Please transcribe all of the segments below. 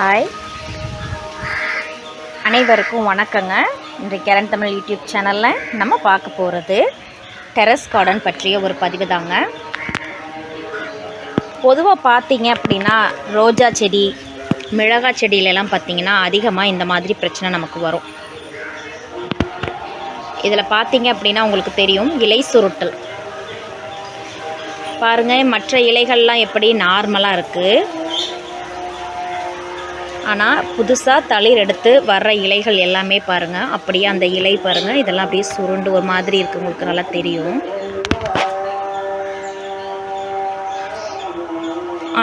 Hi அனைவருக்கும் வணக்கங்க. இன்றைக்கு கேரன் தமிழ் யூடியூப் சேனலில் நம்ம பார்க்க போகிறது டெரஸ் கார்டன் பற்றிய ஒரு பதிவு தாங்க. பொதுவாக பார்த்தீங்க அப்படின்னா ரோஜா செடி மிளகாய் செடியிலலாம் பார்த்தீங்கன்னா அதிகமாக இந்த மாதிரி பிரச்சனை நமக்கு வரும். இதில் பார்த்தீங்க அப்படின்னா உங்களுக்கு தெரியும் இலை சுருட்டல். பாருங்கள் மற்ற இலைகள்லாம் எப்படி நார்மலாக இருக்குது ஆனால் புதுசாக தளிர் எடுத்து வர்ற இலைகள் எல்லாமே பாருங்கள் அப்படியே அந்த இலை பாருங்கள் இதெல்லாம் அப்படியே சுருண்டு ஒரு மாதிரி இருக்குது உங்களுக்கு நல்லா தெரியும்.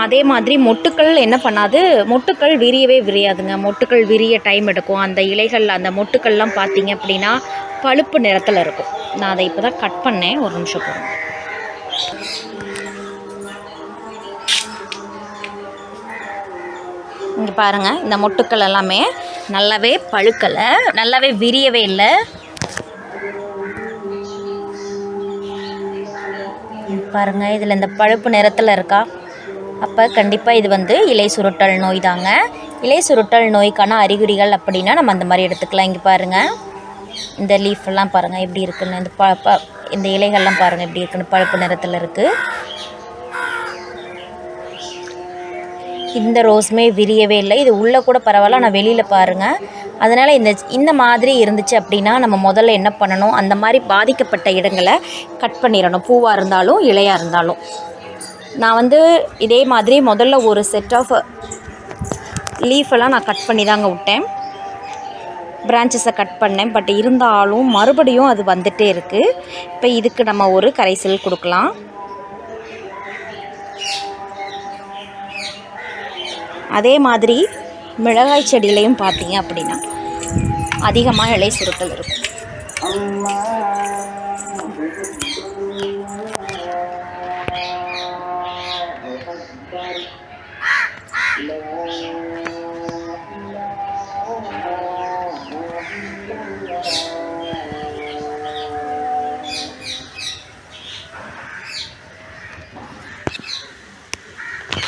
அதே மாதிரி மொட்டுக்கள் என்ன பண்ணாது? மொட்டுக்கள் விரியவே விரியாதுங்க. மொட்டுக்கள் விரிய டைம் எடுக்கும். அந்த இலைகள் அந்த மொட்டுக்கள்லாம் பார்த்தீங்க அப்படின்னா பழுப்பு நிறத்தில் இருக்கும். நான் அதை இப்போ தான் கட் பண்ணேன். ஒரு நிமிஷம் போகிறேன் இங்கே பாருங்கள் இந்த மொட்டுக்கள் எல்லாமே நல்லாவே பழுக்கலை நல்லாவே விரியவே இல்லை. பாருங்கள் இதில் இந்த பழுப்பு நிறத்தில் இருக்கா? அப்போ கண்டிப்பாக இது வந்து இலை சுருட்டல் நோய் தாங்க. இலை சுருட்டல் நோய்க்கான அறிகுறிகள் அப்படின்னா நம்ம அந்த மாதிரி எடுத்துக்கலாம். இங்கே பாருங்கள் இந்த லீஃப் எல்லாம் பாருங்கள் எப்படி இருக்குன்னு இந்த ப ப இந்த இலைகள்லாம் பாருங்கள் எப்படி இருக்குன்னு பழுப்பு நிறத்தில் இருக்குது இந்த ரோஸுமே விரியவே இல்லை. இது உள்ளே கூட பரவாயில்ல ஆனால் வெளியில் பாருங்கள் அதனால் இந்த இந்த மாதிரி இருந்துச்சு அப்படின்னா நம்ம முதல்ல என்ன பண்ணணும்? அந்த மாதிரி பாதிக்கப்பட்ட இடங்களை கட் பண்ணிடணும். பூவாக இருந்தாலும் இலையாக இருந்தாலும். நான் வந்து இதே மாதிரி முதல்ல ஒரு செட் ஆஃப் லீஃபெல்லாம் நான் கட் பண்ணி தாங்க விட்டேன். பிரான்ச்சஸை கட் பண்ணேன். பட் இருந்தாலும் மறுபடியும் அது வந்துகிட்டே இருக்குது இப்போ இதுக்கு நம்ம ஒரு கரைசல் கொடுக்கலாம். அதே மாதிரி மிளகாய் செடியிலையும் பார்த்தீங்க அப்படின்னா அதிகமாக இலை சுருட்டல் இருக்கும்.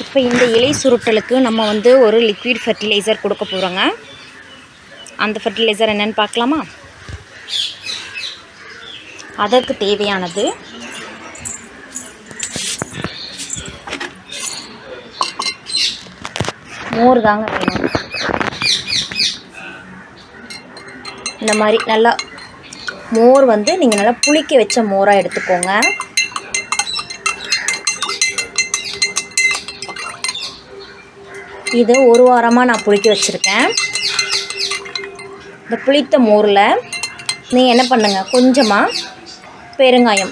இப்போ இந்த இலை சுருட்டலுக்கு நம்ம வந்து ஒரு லிக்விட் ஃபர்டிலைசர் கொடுக்க போகிறோங்க அந்த ஃபர்டிலைசர் என்னென்னு பார்க்கலாமா? அதற்கு தேவையானது மோர் தாங்க வேணும். இந்த மாதிரி நல்லா மோர் வந்து நீங்கள் நல்லா புளிக்க வச்ச மோராக எடுத்துக்கோங்க. இது ஒரு வாரமாக நான் புளிக்க வச்சுருக்கேன். இந்த புளித்த மோரில் நீங்கள் என்ன பண்ணுங்கள் கொஞ்சமாக பெருங்காயம்.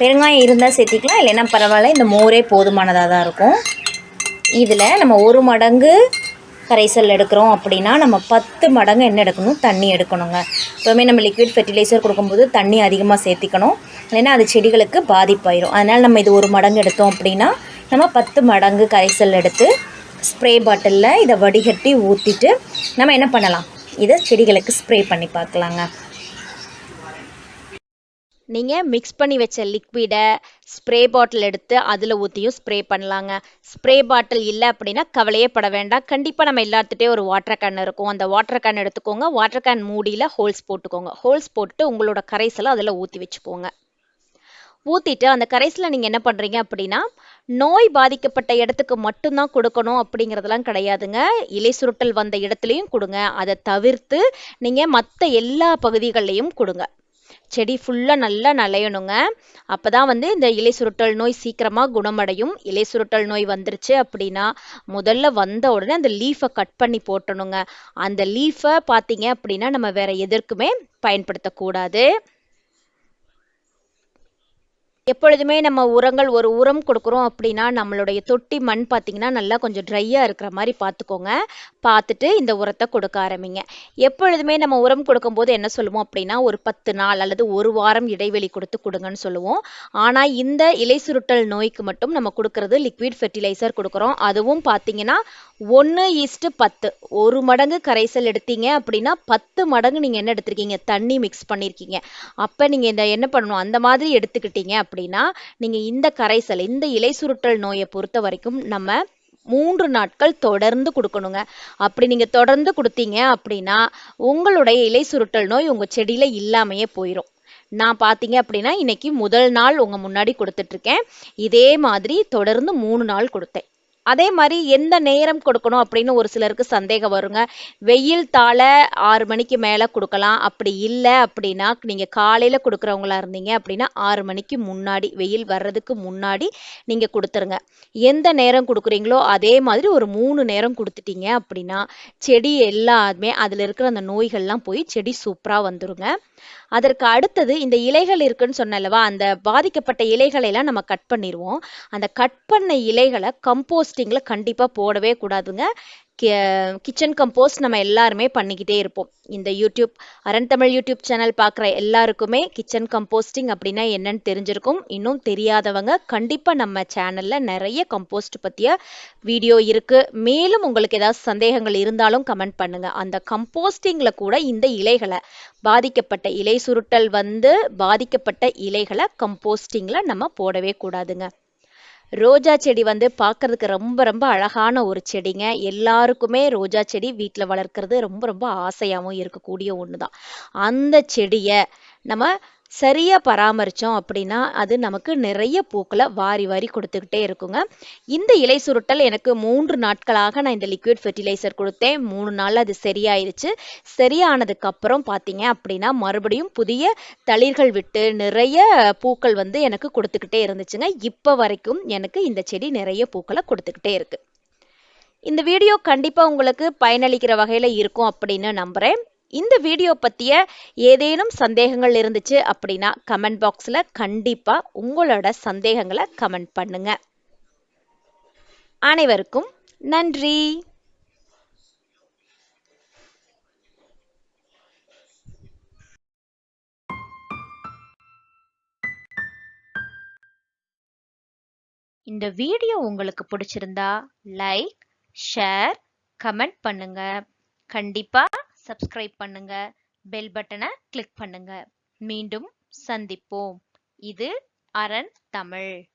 பெருங்காயம் இருந்தால் சேர்த்திக்கலாம் இல்லைன்னா பரவாயில்ல இந்த மோரே போதுமானதாக தான் இருக்கும். இதில் நம்ம ஒரு மடங்கு கரைசல் எடுக்கிறோம் அப்படின்னா நம்ம பத்து மடங்கு என்ன எடுக்கணும்? தண்ணி எடுக்கணுங்க. எப்போவுமே நம்ம லிக்விட் ஃபெர்டிலைசர் கொடுக்கும்போது தண்ணி அதிகமாக சேர்த்திக்கணும். இல்லைன்னா அது செடிகளுக்கு பாதிப்பாயிரும். அதனால் நம்ம இது ஒரு மடங்கு எடுத்தோம் அப்படின்னா நம்ம பத்து மடங்கு கரைசல் எடுத்து ஸ்ப்ரே பாட்டிலில் இதை வடிகட்டி ஊற்றிட்டு நம்ம என்ன பண்ணலாம்? இதை செடிகளுக்கு ஸ்ப்ரே பண்ணி பார்க்கலாங்க. நீங்கள் மிக்ஸ் பண்ணி வச்ச லிக்விடை ஸ்ப்ரே பாட்டில் எடுத்து அதில் ஊற்றியும் ஸ்ப்ரே பண்ணலாங்க. ஸ்ப்ரே பாட்டில் இல்லை அப்படின்னா கவலையே பட வேண்டாம். கண்டிப்பாக நம்ம எல்லாத்துட்டே ஒரு வாட்டர் கேன் இருக்கும். அந்த வாட்டர் கேன் எடுத்துக்கோங்க. வாட்டர் கேன் மூடியில் ஹோல்ஸ் போட்டுக்கோங்க. ஹோல்ஸ் போட்டு உங்களோட கரைசலை அதில் ஊற்றி வச்சுக்கோங்க. ஊற்றிட்டு அந்த கரைசலை நீங்கள் என்ன பண்ணுறீங்க அப்படின்னா நோய் பாதிக்கப்பட்ட இடத்துக்கு மட்டும்தான் கொடுக்கணும் அப்படிங்கிறதெல்லாம் கிடையாதுங்க. இலை சுருட்டல் வந்த இடத்துலையும் கொடுங்க. அதை தவிர்த்து நீங்கள் மற்ற எல்லா பகுதிகள்லையும் கொடுங்க. செடி ஃபுல்லாக நல்லா நலையணுங்க அப்போ தான் வந்து இந்த இலை சுருட்டல் நோய் சீக்கிரமாக குணமடையும். இலை சுருட்டல் நோய் வந்துருச்சு அப்படின்னா முதல்ல வந்த உடனே அந்த லீஃபை கட் பண்ணி போட்டணுங்க. அந்த லீஃபை பார்த்தீங்க அப்படின்னா நம்ம வேற எதற்குமே பயன்படுத்தக்கூடாது. எப்பொழுதுமே நம்ம உரங்கள் ஒரு உரம் கொடுக்குறோம் அப்படின்னா நம்மளுடைய தொட்டி மண் பார்த்திங்கன்னா நல்லா கொஞ்சம் ட்ரையாக இருக்கிற மாதிரி பார்த்துக்கோங்க பார்த்துட்டு இந்த உரத்தை கொடுக்க ஆரம்பிங்க. எப்பொழுதுமே நம்ம உரம் கொடுக்கும்போது என்ன சொல்லுவோம் அப்படின்னா ஒரு பத்து நாள் அல்லது ஒரு வாரம் இடைவெளி கொடுத்து கொடுங்கன்னு சொல்லுவோம். ஆனால் இந்த இலை சுருட்டல் நோய்க்கு மட்டும் நம்ம கொடுக்கறது லிக்விட் ஃபெர்டிலைசர் கொடுக்குறோம். அதுவும் பார்த்தீங்கன்னா ஒன்று ஈஸ்ட்டு பத்து. ஒரு மடங்கு கரைசல் எடுத்தீங்க அப்படின்னா பத்து மடங்கு நீங்கள் என்ன எடுத்திருக்கீங்க? தண்ணி மிக்ஸ் பண்ணியிருக்கீங்க அப்போ நீங்கள் இந்த என்ன பண்ணணும்? அந்த மாதிரி எடுத்துக்கிட்டீங்க அப்படின்னா நீங்கள் இந்த கரைசல் இந்த இலை சுருட்டல் நோயை பொறுத்த வரைக்கும் நம்ம மூன்று நாட்கள் தொடர்ந்து கொடுக்கணுங்க. அப்படி நீங்க தொடர்ந்து கொடுத்தீங்க அப்படின்னா உங்களுடைய இலை சுருட்டல் நோய் உங்க செடியில இல்லாமையே போயிடும் நான் பார்த்தீங்க அப்படின்னா இன்னைக்கு முதல் நாள் உங்க முன்னாடி கொடுத்துட்ருக்கேன் இதே மாதிரி தொடர்ந்து மூணு நாள் கொடுத்தேன். அதே மாதிரி எந்த நேரம் கொடுக்கணும் அப்படின்னு ஒரு சிலருக்கு சந்தேகம் வருங்க. வெயில் தாழ ஆறு மணிக்கு மேலே கொடுக்கலாம். அப்படி இல்லை அப்படின்னா நீங்கள் காலையில் கொடுக்குறவங்களா இருந்தீங்க அப்படின்னா ஆறு மணிக்கு முன்னாடி வெயில் வர்றதுக்கு முன்னாடி நீங்கள் கொடுத்துருங்க. எந்த நேரம் கொடுக்குறீங்களோ அதே மாதிரி ஒரு மூணு நேரம் கொடுத்துட்டீங்க அப்படின்னா செடி எல்லாமே அதில் இருக்கிற அந்த நோய்கள்லாம் போய் செடி சூப்பராக வந்துருங்க. அதற்கு அடுத்தது இந்த இலைகள் இருக்குன்னு சொன்னல்லவா அந்த பாதிக்கப்பட்ட இலைகளை எல்லாம் நம்ம கட் பண்ணிடுவோம் அந்த கட் பண்ண இலைகளை கம்போஸ்டிங்கில் கண்டிப்பாக போடவே கூடாதுங்க. கிச்சன் கம்போஸ்ட் நம்ம எல்லாருமே பண்ணிக்கிட்டே இருப்போம். இந்த யூடியூப் அரண் தமிழ் யூடியூப் சேனல் பார்க்குற எல்லாருக்குமே கிச்சன் கம்போஸ்டிங் அப்படின்னா என்னன்னு தெரிஞ்சிருக்கும். இன்னும் தெரியாதவங்க கண்டிப்பாக நம்ம சேனலில் நிறைய கம்போஸ்ட் பற்றிய வீடியோ இருக்குது மேலும் உங்களுக்கு ஏதாவது சந்தேகங்கள் இருந்தாலும் கமெண்ட் பண்ணுங்கள் அந்த கம்போஸ்டிங்கில் கூட இந்த இலைகளை பாதிக்கப்பட்ட இலை சுருட்டல் வந்து பாதிக்கப்பட்ட இலைகளை கம்போஸ்டிங்கில் நம்ம போடவே கூடாதுங்க. ரோஜா செடி வந்து பார்க்கறதுக்கு ரொம்ப ரொம்ப அழகான ஒரு செடிங்க. எல்லாருக்குமே ரோஜா செடி வீட்டில் வளர்க்குறது ரொம்ப ரொம்ப ஆசையாகவும் இருக்கக்கூடிய ஒன்று தான் அந்த செடியை நம்ம சரியாக பராமரித்தோம் அப்படின்னா அது நமக்கு நிறைய பூக்களை வாரி வாரி கொடுத்துக்கிட்டே இருக்குங்க. இந்த இலை சுருட்டல் எனக்கு மூன்று நாட்களாக நான் இந்த லிக்விட் ஃபெர்டிலைசர் கொடுத்தேன். மூணு நாள் அது சரியாயிருச்சு. சரியானதுக்கப்புறம் பார்த்தீங்க அப்படின்னா மறுபடியும் புதிய தளிர்கள் விட்டு நிறைய பூக்கள் வந்து எனக்கு கொடுத்துக்கிட்டே இருந்துச்சுங்க. இப்போ வரைக்கும் எனக்கு இந்த செடி நிறைய பூக்களை கொடுத்துக்கிட்டே இருக்குது இந்த வீடியோ கண்டிப்பாக உங்களுக்கு பயனளிக்கிற வகையில் இருக்கும் அப்படின்னு நம்புகிறேன் இந்த வீடியோ பற்றிய ஏதேனும் சந்தேகங்கள் இருந்துச்சு அப்படின்னா கமெண்ட் பாக்ஸில் கண்டிப்பாக உங்களோட சந்தேகங்களை கமெண்ட் பண்ணுங்க. அனைவருக்கும் நன்றி. இந்த வீடியோ உங்களுக்கு பிடிச்சிருந்தா லைக் ஷேர் கமெண்ட் பண்ணுங்க. கண்டிப்பா சப்ஸ்கிரைப் பண்ணுங்க. பெல் பட்டனை கிளிக் பண்ணுங்க. மீண்டும் சந்திப்போம். இது அரண் தமிழ்.